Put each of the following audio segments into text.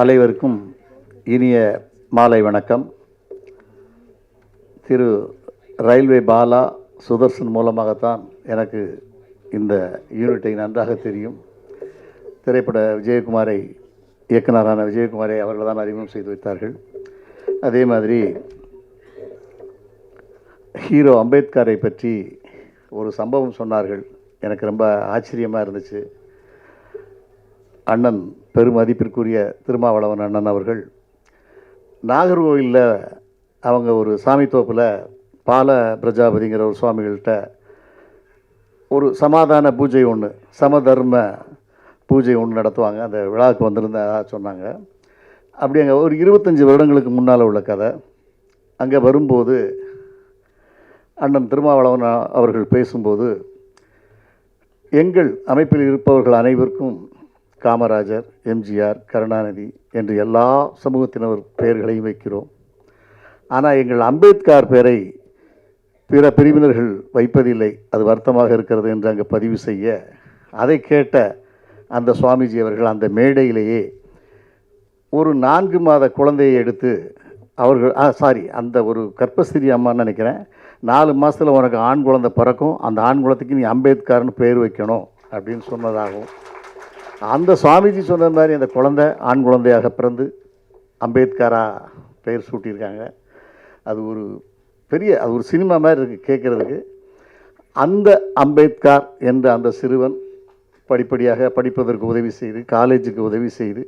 அனைவருக்கும் இனிய மாலை வணக்கம். திரு ரயில்வே பாலா சுதர்சன் மூலமாகத்தான் எனக்கு இந்த யூனிட்டை நன்றாக தெரியும். திரைப்பட விஜயகுமாரை இயக்குனரான விஜயகுமாரை அவர்கள் தான் அறிமுகம் செய்து வைத்தார்கள். அதே மாதிரி ஹீரோ அம்பேத்கரை பற்றி ஒரு சம்பவம் சொன்னார்கள். எனக்கு ரொம்ப ஆச்சரியமாக இருந்துச்சு. அண்ணன் பெருமதிப்பிற்குரிய திருமாவளவன் அண்ணன் அவர்கள் நாகர்கோவிலில் அவங்க ஒரு சாமி தோப்பில் பால பிரஜாபதிங்கிற ஒரு சுவாமிகள்கிட்ட ஒரு சமாதான பூஜை ஒன்று சமதர்ம பூஜை ஒன்று நடத்துவாங்க. அந்த விழாவுக்கு வந்திருந்தா சொன்னாங்க. அப்படி அங்கே ஒரு இருபத்தஞ்சி வருடங்களுக்கு முன்னால் உள்ள கதை. அங்கே வரும்போது அண்ணன் திருமாவளவன் அவர்கள் பேசும்போது எங்கள் அமைப்பில் இருப்பவர்கள் அனைவருக்கும் காமராஜர் எம்ஜிஆர் கருணாநிதி என்று எல்லா சமூகத்தினர் பெயர்களையும் வைக்கிறோம். ஆனால் எங்கள் அம்பேத்கர் பெயரை பிற பிரிவினர்கள் வைப்பதில்லை. அது வருத்தமாக இருக்கிறது என்று அங்கே பதிவு செய்ய. அதை கேட்ட அந்த சுவாமிஜி அவர்கள் அந்த மேடையிலேயே ஒரு நான்கு மாத குழந்தையை எடுத்து அவர்கள் ஆ சாரி அந்த ஒரு கற்பஸ்திரி அம்மான்னு நினைக்கிறேன். நாலு மாதத்தில் உனக்கு ஆண் குழந்தை பிறக்கும். அந்த ஆண் குழந்தைக்கு நீ அம்பேத்கர்னு பேர் வைக்கணும் அப்படின்னு சொன்னதாகவும் அந்த சுவாமிஜி சொன்ன மாதிரி அந்த குழந்தை ஆண் குழந்தையாக பிறந்து அம்பேத்கரா பெயர் சூட்டியிருக்காங்க. அது ஒரு பெரிய அது ஒரு சினிமா மாதிரி இருக்குது கேட்குறதுக்கு. அந்த அம்பேத்கர் என்ற அந்த சிறுவன் படிப்படியாக படிப்பதற்கு உதவி செய்து காலேஜுக்கு உதவி செய்து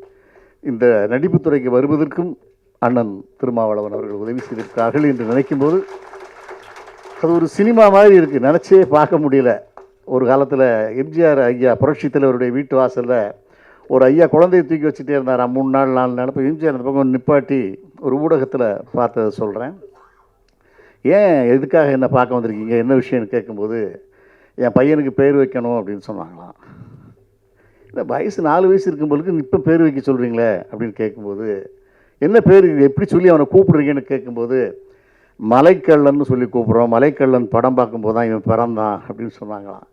இந்த நடிப்புத்துறைக்கு வருவதற்கும் அண்ணன் திருமாவளவன் அவர்கள் உதவி செய்திருக்கிறார்கள் என்று நினைக்கும்போது அது ஒரு சினிமா மாதிரி இருக்குது நினச்சே பார்க்க முடியல. ஒரு காலத்தில் எம்ஜிஆர் ஐயா புரட்சி தலைவருடைய வீட்டு வாசலில் ஒரு ஐயா குழந்தையை தூக்கி வச்சுட்டே இருந்தார்? மூணு நாள் நாலு நாள். இப்போ எம்ஜிஆர் அந்த பக்கம் நிப்பாட்டி ஒரு ஊடகத்தில் பார்த்ததை சொல்கிறேன் ஏன் எதுக்காக என்ன பார்க்க வந்திருக்கீங்க? என்ன விஷயம்னு கேட்கும்போது என் பையனுக்கு பேர் வைக்கணும் அப்படின்னு சொன்னாங்களாம். இல்லை வயசு நாலு வயசு இருக்கும்போது இப்போ பேர் வைக்க சொல்கிறீங்களே அப்படின்னு கேட்கும்போது என்ன பேர் எப்படி சொல்லி அவனை கூப்பிடுறீங்கன்னு கேட்கும்போது மலைக்கல்லன்னு சொல்லி கூப்பிட்றோம். மலைக்கல்லன் படம் பார்க்கும்போது தான் இவன் பிறந்தான் அப்படின்னு சொன்னாங்களாம்.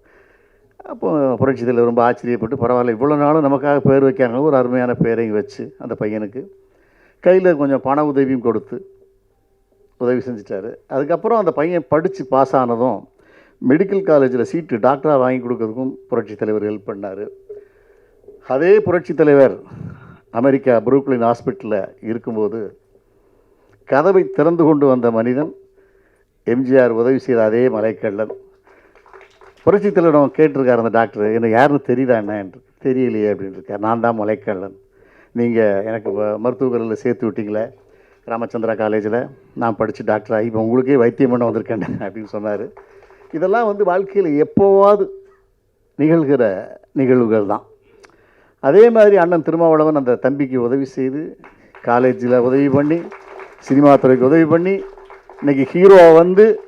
அப்போ புரட்சி தலைவர் ரொம்ப ஆச்சரியப்பட்டு பரவாயில்ல இவ்வளோ நாளும் நமக்காக பேர் வைக்காங்க ஒரு அருமையான பேரையும் வச்சு அந்த பையனுக்கு. கையில் கொஞ்சம் பண உதவியும் கொடுத்து உதவி செஞ்சிட்டாரு. அதுக்கப்புறம் அந்த பையன் படித்து பாஸ் ஆனதும் மெடிக்கல் காலேஜில் சீட்டு டாக்டராக வாங்கி கொடுக்கறதுக்கும் புரட்சி தலைவர் ஹெல்ப் பண்ணார். அதே புரட்சி தலைவர் அமெரிக்கா புரூக்லின் ஹாஸ்பிட்டலில் இருக்கும்போது கதவை திறந்து கொண்டு வந்த மனிதன் எம்ஜிஆர் உதவி செய்த அதே மலைக்கள்ளன் புரட்சி தலைவரிடம் அந்த டாக்டர். என்ன யாருன்னு தெரியுதா என்ன என்று. தெரியலையே அப்படின்னு இருக்கார் நான் தான் முளைக்கல்லன். நீங்கள் எனக்கு வ- சேர்த்து விட்டீங்களே ராமச்சந்திரா காலேஜில் நான் படித்து டாக்டர் ஆகி இப்போ உங்களுக்கே வைத்தியம் பண்ண வந்திருக்கேன் அப்படின்னு சொன்னார். இதெல்லாம் வந்து வாழ்க்கையில் எப்போவாது நிகழ்கிற நிகழ்வுகள் தான். அதே மாதிரி அண்ணன் திருமாவளவன் அந்த தம்பிக்கு உதவி செய்து காலேஜில் உதவி பண்ணி சினிமா துறைக்கு உதவி பண்ணி இன்னைக்கு ஹீரோவை வந்து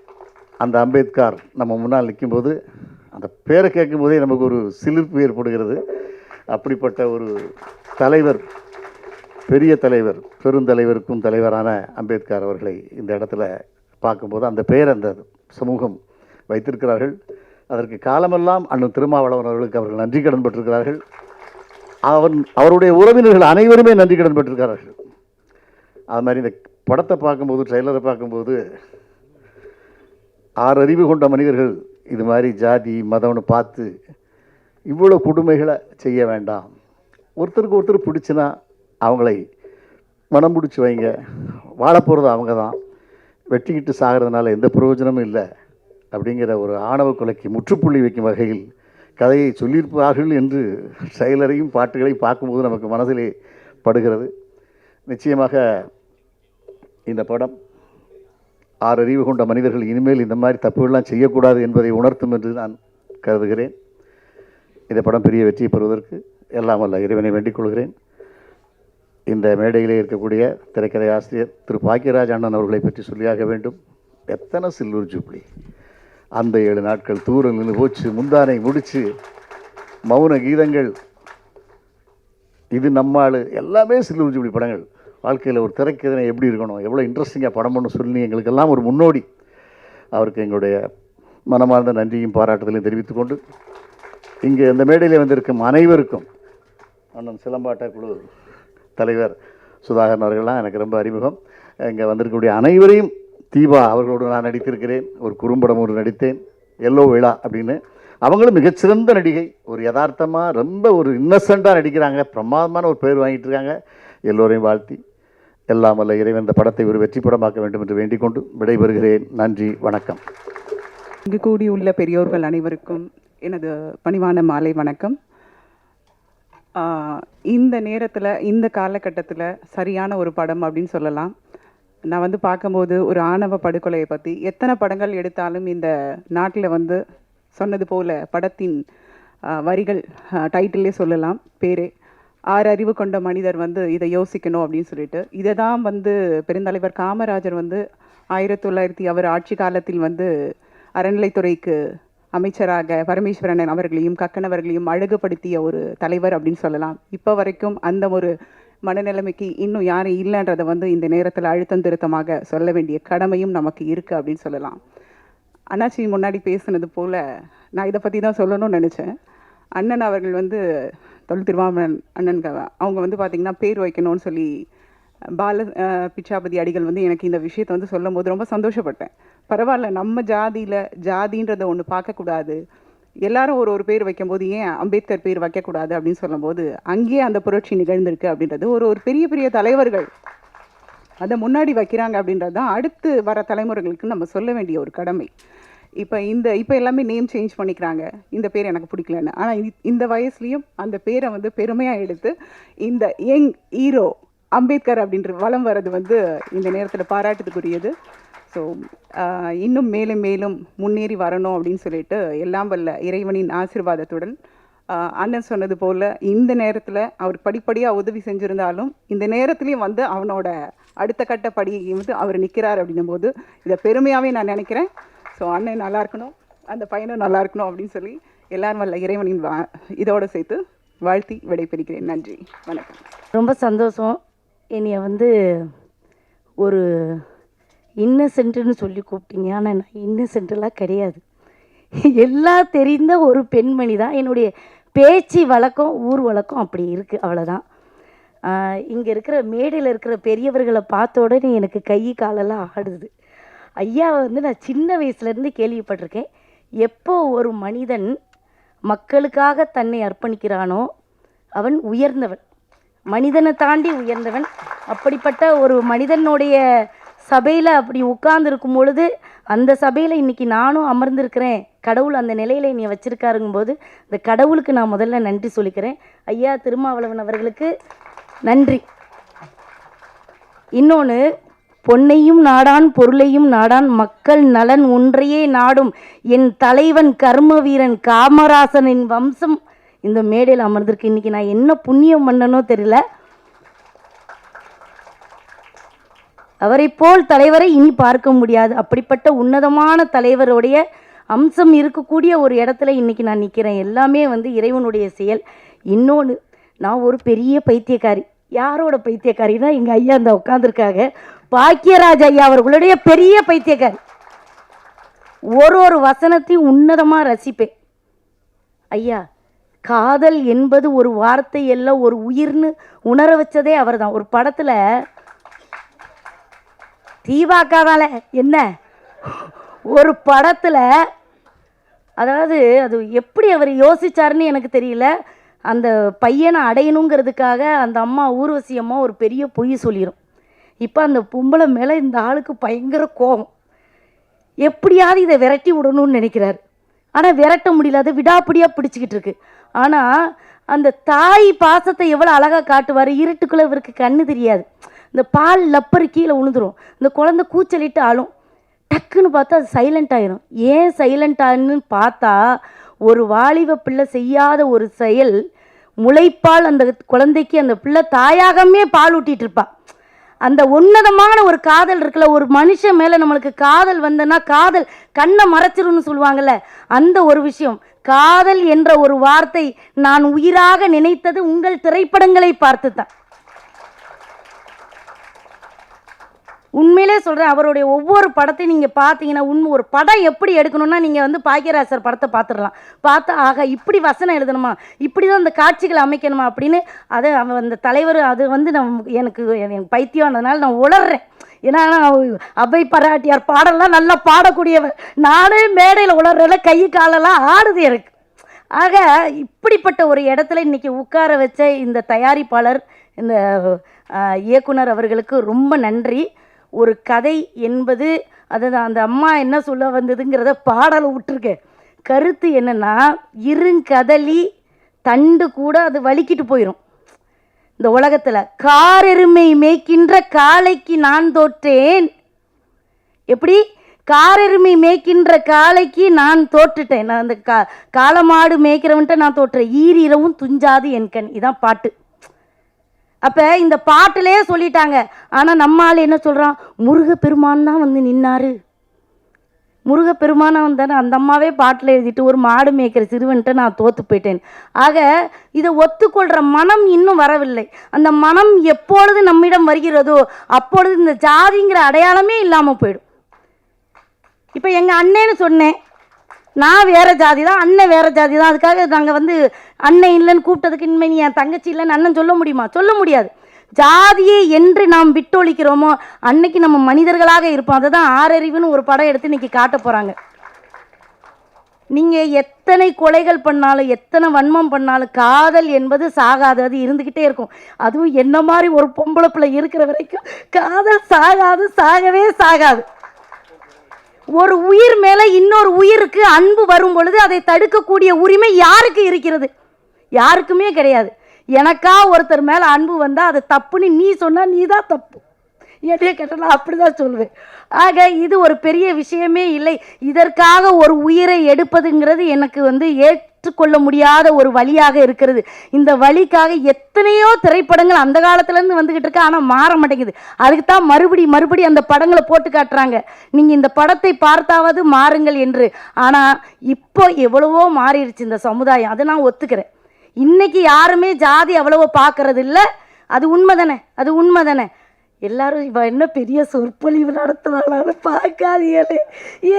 அந்த அம்பேத்கர். நம்ம முன்னால் நிற்கும்போது அந்த பேரை கேட்கும்போதே நமக்கு ஒரு சிலிர்ப்பு ஏற்படுகிறது. அப்படிப்பட்ட ஒரு தலைவர் பெரிய தலைவர் பெருந்தலைவருக்கும் தலைவரான அம்பேத்கர் அவர்களை இந்த இடத்துல பார்க்கும்போது அந்த பெயர் அந்த சமூகம் வைத்திருக்கிறார்கள். அதற்கு காலமெல்லாம் அண்ணன் திருமாவளவன் அவர்களுக்கு அவர்கள் நன்றி கடன் பெற்றிருக்கிறார்கள். அவன் அவருடைய உறவினர்கள் அனைவருமே நன்றி கடன் பெற்றிருக்கிறார்கள். அது மாதிரி இந்த படத்தை பார்க்கும்போது ட்ரெய்லரை பார்க்கும்போது ஆறு அறிவு கொண்ட மனிதர்கள் இது மாதிரி ஜாதி மதம்னு பார்த்து இவ்வளோ கொடுமைகளை செய்ய வேண்டாம். ஒருத்தருக்கு ஒருத்தர் பிடிச்சுன்னா அவங்களை மனம் பிடிச்சி வைங்க. வாழ போகிறது அவங்க தான். வெட்டிக்கிட்டு சாகிறதுனால எந்த பிரயோஜனமும் இல்லை அப்படிங்கிற ஒரு ஆணவ கொலைக்கு முற்றுப்புள்ளி வைக்கும் வகையில் கதையை சொல்லியிருப்பார்கள் என்று செயலரையும் பாட்டுகளையும் பார்க்கும்போது நமக்கு மனதிலே படுகிறது. நிச்சயமாக இந்த படம் ஆறறிவு கொண்ட மனிதர்கள் இனிமேல் இந்த மாதிரி தப்புகள்லாம் செய்யக்கூடாது என்பதை உணர்த்தும் என்று நான் கருதுகிறேன். இந்த படம் பெரிய வெற்றியை பெறுவதற்கு எல்லாம் அல்ல இறைவனை வேண்டிக் கொள்கிறேன். இந்த மேடையிலே இருக்கக்கூடிய திரைக்கதை ஆசிரியர் திரு பாக்கியராஜ் அண்ணன் அவர்களை பற்றி சொல்லியாக வேண்டும். எத்தனை சில்லூர் ஜூப்ளி? அந்த ஏழு நாட்கள் தூரம் நின்று போச்சு முந்தானை முடித்து மௌன கீதங்கள். இது நம்மாள் எல்லாமே சில்லூர் ஜூப்ளி படங்கள். வாழ்க்கையில் ஒரு திரைக்கதனை எப்படி இருக்கணும் எவ்வளோ இன்ட்ரெஸ்டிங்காக படம் பண்ண சொல்லி எங்களுக்கெல்லாம் ஒரு முன்னோடி. அவருக்கு எங்களுடைய மனமார்ந்த நன்றியும் பாராட்டுதலையும் தெரிவித்துக்கொண்டு இங்கே இந்த மேடையில் வந்திருக்கும் அனைவருக்கும் அண்ணன் சிலம்பாட்ட குழு தலைவர் சுதாகரன் அவர்கள்லாம் எனக்கு ரொம்ப அறிமுகம். இங்கே வந்திருக்கக்கூடிய அனைவரையும் தீபா அவர்களோடு நான் நடித்திருக்கிறேன் ஒரு குறும்படம் ஒன்று நடித்தேன் எல்லோ விழா அப்படின்னு. அவங்களும் மிகச்சிறந்த நடிகை ஒரு யதார்த்தமாக ரொம்ப ஒரு இன்னசெண்ட்டாக நடிக்கிறாங்க பிரமாதமான ஒரு பேர் வாங்கிட்டு இருக்காங்க எல்லோரையும் வாழ்த்தி எல்லாம் வல்ல இறைவன் இந்த படத்தை ஒரு வெற்றி படமாக்க வேண்டும் என்று வேண்டிக் கொண்டு விடைபெறுகிறேன். நன்றி வணக்கம். இங்கு கூடியுள்ள பெரியோர்கள் அனைவருக்கும் எனது பணிவான மாலை வணக்கம். இந்த நேரத்தில் இந்த காலகட்டத்தில் சரியான ஒரு படம் அப்படின்னு சொல்லலாம். நான் வந்து பார்க்கும்போது ஒரு ஆணவ படுகொலையை பற்றி எத்தனை படங்கள் எடுத்தாலும் இந்த நாட்டில் வந்து சொன்னது போல படத்தின் வரிகள் டைட்டிலே சொல்லலாம் பேரே. ஆறு அறிவு கொண்ட மனிதர் வந்து இதை யோசிக்கணும் அப்படின்னு சொல்லிட்டு. இதை தான் வந்து பெருந்தலைவர் காமராஜர் வந்து ஆயிரத்தி தொள்ளாயிரத்தி அவர் ஆட்சி காலத்தில் வந்து அறநிலைத்துறைக்கு அமைச்சராக பரமேஸ்வரன் அவர்களையும் கக்கனவர்களையும் அழகுபடுத்திய ஒரு தலைவர் அப்படின்னு சொல்லலாம். இப்போ வரைக்கும் அந்த ஒரு மனநிலைமைக்கு இன்னும் யாரும் இல்லைன்றதை வந்து இந்த நேரத்தில் அழுத்தம் திருத்தமாக சொல்ல வேண்டிய கடமையும் நமக்கு இருக்குது அப்படின்னு சொல்லலாம். அண்ணாச்சி முன்னாடி பேசுனது போல் நான் இதை பற்றி தான் சொல்லணும்னு நினச்சேன். அண்ணன் அவர்கள் வந்து தொல் திருவாமன் அண்ணன் அவங்க வந்து பார்த்திங்கன்னா பேர் வைக்கணும்னு சொல்லி பால பிச்சாபதி அடிகள் வந்து எனக்கு இந்த விஷயத்தை வந்து சொல்லும் போது ரொம்ப சந்தோஷப்பட்டேன். பரவாயில்ல நம்ம ஜாதியில் ஜாதின்றதை ஒன்று பார்க்கக்கூடாது. எல்லாரும் ஒரு ஒரு பேர் வைக்கும்போது ஏன் அம்பேத்கர் பேர் வைக்கக்கூடாது அப்படின்னு சொல்லும்போது அங்கேயே அந்த புரட்சி நிகழ்ந்திருக்கு அப்படின்றது ஒரு ஒரு பெரிய பெரிய தலைவர்கள் அதை முன்னாடி வைக்கிறாங்க அப்படின்றது தான் அடுத்து வர தலைமுறைகளுக்கு நம்ம சொல்ல வேண்டிய ஒரு கடமை. இப்போ இந்த இப்போ எல்லாமே நேம் சேஞ்ச் பண்ணிக்கிறாங்க. இந்த பேர் எனக்கு பிடிக்கலன்னு. ஆனால் இந்த வயசுலேயும் அந்த பேரை வந்து பெருமையாக எடுத்து இந்த யங் ஹீரோ அம்பேத்கர் அப்படின்ற வலம் வர்றது வந்து இந்த நேரத்தில் பாராட்டுறதுக்குரியது ஸோ இன்னும் மேலும் மேலும் முன்னேறி வரணும் அப்படின்னு சொல்லிட்டு எல்லாம் வல்ல இறைவனின் ஆசிர்வாதத்துடன் அண்ணன் சொன்னது போல் இந்த நேரத்தில் அவர் படிப்படியாக உதவி செஞ்சுருந்தாலும் இந்த நேரத்துலேயும் வந்து அவனோட அடுத்த கட்ட படியை வந்து அவர் நிற்கிறார் அப்படின்னும் போது இதை பெருமையாகவே நான் நினைக்கிறேன். ஸோ அண்ணன் நல்லா இருக்கணும். அந்த பையனும் நல்லா இருக்கணும் அப்படின்னு சொல்லி எல்லாரும் வல்ல இறைவனின் வா இதோடு சேர்த்து வாழ்த்தி விடைபெறுகிறேன். நன்றி. வணக்கம். ரொம்ப சந்தோஷம். என்னைய வந்து ஒரு இன்னசென்ட்டுன்னு சொல்லி கூப்பிட்டீங்க. ஆனால் நான் இன்னசென்ட்டெல்லாம் கிடையாது. எல்லாம் தெரிந்த ஒரு பெண்மணி தான். என்னுடைய பேச்சு வழக்கம் ஊர் வழக்கம் அப்படி இருக்குது அவ்வளோதான் இங்கே இருக்கிற மேடையில் இருக்கிற பெரியவர்களை பார்த்த உடனே எனக்கு கை காலெல்லாம் ஆடுது. ஐயாவை வந்து நான் சின்ன வயசுலேருந்து கேள்விப்பட்டிருக்கேன். எப்போ ஒரு மனிதன் மக்களுக்காக தன்னை அர்ப்பணிக்கிறானோ அவன் உயர்ந்தவன். மனிதனை தாண்டி உயர்ந்தவன். அப்படிப்பட்ட ஒரு மனிதனுடைய சபையில் அப்படி உட்கார்ந்துருக்கும் பொழுது அந்த சபையில் இன்றைக்கி நானும் அமர்ந்திருக்கிறேன். கடவுள் அந்த நிலையில் என்னை வச்சுருக்காருங்கும்போது இந்த கடவுளுக்கு நான் முதல்ல நன்றி சொல்லிக்கிறேன். ஐயா திருமாவளவன் அவர்களுக்கு நன்றி. இன்னொன்று பொன்னையும் நாடான் பொருளையும் நாடான் மக்கள் நலன் ஒன்றையே நாடும். என் தலைவன் கர்ம வீரன் காமராசனின் வம்சம். இந்த மேடையில் அமர்ந்திருக்கு இன்னைக்கு நான் என்ன புண்ணியம் பண்ணனோ தெரியல. அவரை போல் தலைவரை இனி பார்க்க முடியாது. அப்படிப்பட்ட உன்னதமான தலைவருடைய அம்சம் இருக்கக்கூடிய ஒரு இடத்துல இன்னைக்கு நான் நிற்கிறேன் எல்லாமே வந்து இறைவனுடைய செயல். இன்னொன்று நான் ஒரு பெரிய பைத்தியக்காரி. யாரோட பைத்தியக்காரின்னா எங்கள் ஐயா அந்த உட்காந்துருக்காங்க பாக்கியராஜ் ஐயா அவர்களுடைய பெரிய பைத்தியக்காரி. ஒரு ஒரு வசனத்தையும் உன்னதமாக ரசிப்பேன். ஐயா காதல் என்பது ஒரு வார்த்தை எல்லாம் ஒரு உயிர்னு உணர வச்சதே அவர் தான் ஒரு படத்தில் தீபாக்காதால என்ன? ஒரு படத்தில் அதாவது அது எப்படி அவர் யோசிச்சாருன்னு எனக்கு தெரியல. அந்த பையனை அடையணுங்கிறதுக்காக அந்த அம்மா ஊர்வசியமாக ஒரு பெரிய பொய் சொல்லிடும் இப்போ அந்த பொம்பளை மேலே இந்த ஆளுக்கு பயங்கர கோபம் எப்படியாவது இதை விரட்டி விடணும்னு நினைக்கிறாரு. ஆனால் விரட்ட முடியல அதை விடாப்பிடியாக பிடிச்சிக்கிட்டு இருக்கு. ஆனால் அந்த தாய் பாசத்தை எவ்வளோ அழகாக காட்டுவார்? இருட்டுக்குள்ளே இவருக்கு கண்ணு தெரியாது. இந்த பால் லப்பர் கீழே உழுந்துரும். இந்த குழந்தை கூச்சலிட்டு ஆளும். டக்குன்னு பார்த்தா அது சைலண்ட் ஆயிரும். ஏன் சைலண்ட் ஆகுன்னு பார்த்தா ஒரு வாலிப பிள்ளை செய்யாத ஒரு செயல் முளைப்பால் அந்த குழந்தைக்கு அந்த பிள்ளை தாயாகமே பால் ஊட்டிகிட்டு இருப்பாள் அந்த உன்னதமான ஒரு காதல் இருக்குல்ல ஒரு மனுஷன் மேலே நம்மளுக்கு காதல் வந்தனா காதல் கண்ணை மறைச்சிரும்னு சொல்லுவாங்கல்ல அந்த ஒரு விஷயம். காதல் என்ற ஒரு வார்த்தை நான் உயிராக நினைத்தது உங்கள் திரைப்படங்களை பார்த்து தான் உண்மையிலே சொல்கிறேன் அவருடைய ஒவ்வொரு படத்தையும் நீங்கள் பார்த்தீங்கன்னா உண்மை ஒரு படம் எப்படி எடுக்கணும்னா நீங்கள் வந்து பாக்கியராசர் படத்தை பார்த்துடலாம். பார்த்தா ஆக இப்படி வசனம் எழுதணுமா? இப்படி தான் அந்த காட்சிகளை அமைக்கணுமா? அப்படின்னு அதை அவன் அந்த தலைவர் அது வந்து நம் எனக்கு எனக்கு பைத்தியமானதுனால நான் உளர்றேன் ஏன்னா நான் அவை பராட்டியார் பாடலாம் நல்லா பாடக்கூடியவர். நானே மேடையில் உளர்றல கை காலெல்லாம் ஆடுது எனக்கு. ஆக இப்படிப்பட்ட ஒரு இடத்துல இன்றைக்கி உட்கார வச்ச இந்த தயாரிப்பாளர் இந்த இயக்குனர் அவர்களுக்கு ரொம்ப நன்றி. ஒரு கதை என்பது அதாவது அந்த அம்மா என்ன சொல்ல வந்ததுங்கிறத பாடலை விட்டுருக்கேன். கருத்து என்னென்னா இருங்கதலி தண்டு கூட அது வலிக்கிட்டு போயிடும் இந்த உலகத்தில் காரெருமை மேய்க்கின்ற காளைக்கு நான் தோற்றேன். எப்படி? காரெருமை மேய்க்கின்ற காளைக்கு நான் தோற்றுட்டேன். நான் அந்த கா காலமாடு மேய்க்கிறவன்ட்ட நான் தோற்றுறேன். ஈரீரவும் துஞ்சாது என் கண். இதான் பாட்டு. அப்போ இந்த பாட்டிலே சொல்லிட்டாங்க ஆனால் நம்ம ஆள் என்ன சொல்கிறான் முருகப்பெருமான் தான் வந்து நின்னாரு. முருகப்பெருமானை வந்தானே அந்த அம்மாவே பாட்டில் எழுதிட்டு ஒரு மாடு மேய்க்கிற சிறுவன்ட்டு நான் தோற்று போயிட்டேன். ஆக இதை ஒத்துக்கொள்கிற மனம் இன்னும் வரவில்லை. அந்த மனம் எப்பொழுது நம்மிடம் வருகிறதோ அப்பொழுது இந்த ஜாதிங்கிற அடையாளமே இல்லாமல் போயிடும். இப்போ எங்கள் அண்ணேன்னு சொன்னேன். நான் வேற ஜாதி தான் அண்ணன் வேறு ஜாதி தான். அதுக்காக நாங்கள் வந்து அண்ணன் இல்லைன்னு கூப்பிட்டதுக்கு இனிமே நீ என் தங்கச்சி இல்லைன்னு அண்ணன் சொல்ல முடியுமா? சொல்ல முடியாது. ஜாதியை என்று நாம் விட்டொழிக்கிறோமோ அன்னைக்கு நம்ம மனிதர்களாக இருப்போம். அதை தான் ஆறறிவுன்னு ஒரு படம் எடுத்து இன்னைக்கு காட்ட போகிறாங்க நீங்கள் எத்தனை கொலைகள் பண்ணாலும் எத்தனை வன்மம் பண்ணாலும் காதல் என்பது சாகாது. அது இருந்துக்கிட்டே இருக்கும். அதுவும் என்ன மாதிரி ஒரு பொம்பளை பிள்ளை இருக்கிற வரைக்கும் காதல் சாகாது சாகவே சாகாது. ஒரு உயிர் மேலே இன்னொரு உயிருக்கு அன்பு வரும் பொழுது அதை தடுக்கக்கூடிய உரிமை யாருக்கு இருக்கிறது? யாருக்குமே கிடையாது. எனக்கா ஒருத்தர் மேலே அன்பு வந்தால் அது தப்புன்னு நீ சொன்னால் நீ தான் தப்பு. என்னைய கேட்டால் நான் அப்படி தான் சொல்லுவேன் ஆக இது ஒரு பெரிய விஷயமே இல்லை. இதற்காக ஒரு உயிரை எடுப்பதுங்கிறது எனக்கு வந்து ஏற்றுக்கொள்ள முடியாத ஒரு வழியாக இருக்கிறது. இந்த வழிக்காக எத்தனையோ திரைப்படங்கள் அந்த காலத்துலேருந்து வந்துக்கிட்டு இருக்கு. ஆனால் மாற மாட்டேங்குது. அதுக்கு தான் மறுபடி மறுபடி அந்த படங்களை போட்டு காட்டுறாங்க. நீங்கள் இந்த படத்தை பார்த்தாவது மாறுங்கள் என்று. ஆனால் இப்போ எவ்வளவோ மாறிடுச்சு இந்த சமுதாயம். அதை நான் ஒத்துக்கிறேன். இன்னைக்கு யாருமே ஜாதி அவ்வளவோ பார்க்கறது இல்லை அது உண்மை தானே அது உண்மை தானே எல்லாரும் இவ என்ன பெரிய சொற்பொழிவு நடத்துனாலும் பார்க்காதீங்களே.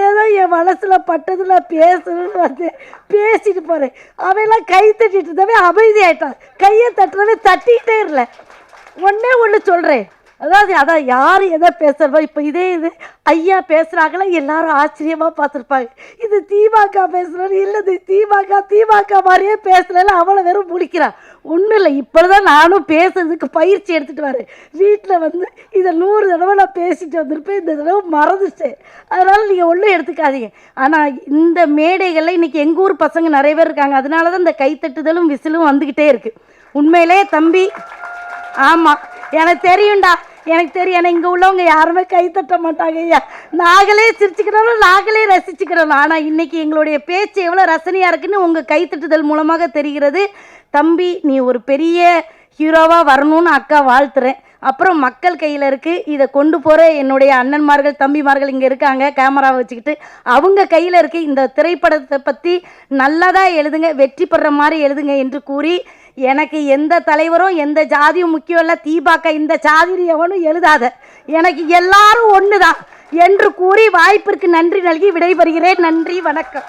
ஏதோ என் மனசில் பட்டதில் பேசணும்னு வந்தேன். பேசிட்டு போகிறேன் அவெல்லாம் கை தட்டிட்டு இருந்தவன் அமைதியாயிட்டான். கையை தட்டுறவன் தட்டிக்கிட்டே இல்லை ஒன்றே ஒன்று சொல்கிறேன் அதாவது அதான் யார் எதை பேசுகிறதோ இப்போ இதே இது ஐயா பேசுகிறாங்களா எல்லாரும் ஆச்சரியமாக பார்த்துருப்பாங்க. இது திமுக பேசுகிறோம் இல்லை இது திமுக திமுக மாதிரியே பேசல அவளை வெறும் முடிக்கிறான் ஒன்றும் இல்லை இப்போ தான் நானும் பேசுறதுக்கு பயிற்சி எடுத்துகிட்டு வரேன். வீட்டில் வந்து இதை நூறு தடவை நான் பேசிட்டு வந்திருப்பேன் இந்த தடவை மறந்துட்டேன். அதனால் நீங்கள் ஒன்றும் எடுத்துக்காதீங்க. ஆனால் இந்த மேடைகளில் இன்றைக்கி எங்கள் ஊர் பசங்க நிறைய பேர் இருக்காங்க. அதனால தான் இந்த கைத்தட்டுதலும் விசிலும் வந்துக்கிட்டே இருக்குது உண்மையிலே தம்பி ஆமாம் எனக்கு தெரியும்டா. எனக்கு தெரியும் ஏன்னா இங்கே உள்ளவங்க யாருமே கை தட்ட மாட்டாங்க ஐயா. நாங்களே சிரிச்சுக்கிறோம் நாங்களே ரசிச்சுக்கிறோம் ஆனால் இன்றைக்கி எங்களுடைய பேச்சு எவ்வளோ ரசனையாக இருக்குன்னு உங்கள் கைத்தட்டுதல் மூலமாக தெரிகிறது. தம்பி நீ ஒரு பெரிய ஹீரோவாக வரணும்னு அக்கா வாழ்த்துறேன். அப்புறம் மக்கள் கையில் இருக்குது இதை கொண்டு போகிற என்னுடைய அண்ணன்மார்கள் தம்பிமார்கள் இங்கே இருக்காங்க. கேமராவை வச்சுக்கிட்டு அவங்க கையில் இருக்குது இந்த திரைப்படத்தை பற்றி நல்லதாக எழுதுங்க வெற்றி பெற மாதிரி எழுதுங்க என்று கூறி எனக்கு எந்த தலைவரும் எந்த ஜாதியும் முக்கியம் இல்லை. தீபாக்க இந்த ஜாதி எவனும் எழுதாத. எனக்கு எல்லாரும் ஒன்று தான் என்று கூறி வாய்ப்பிற்கு நன்றி நல்கி விடைபெறுகிறேன். நன்றி வணக்கம்.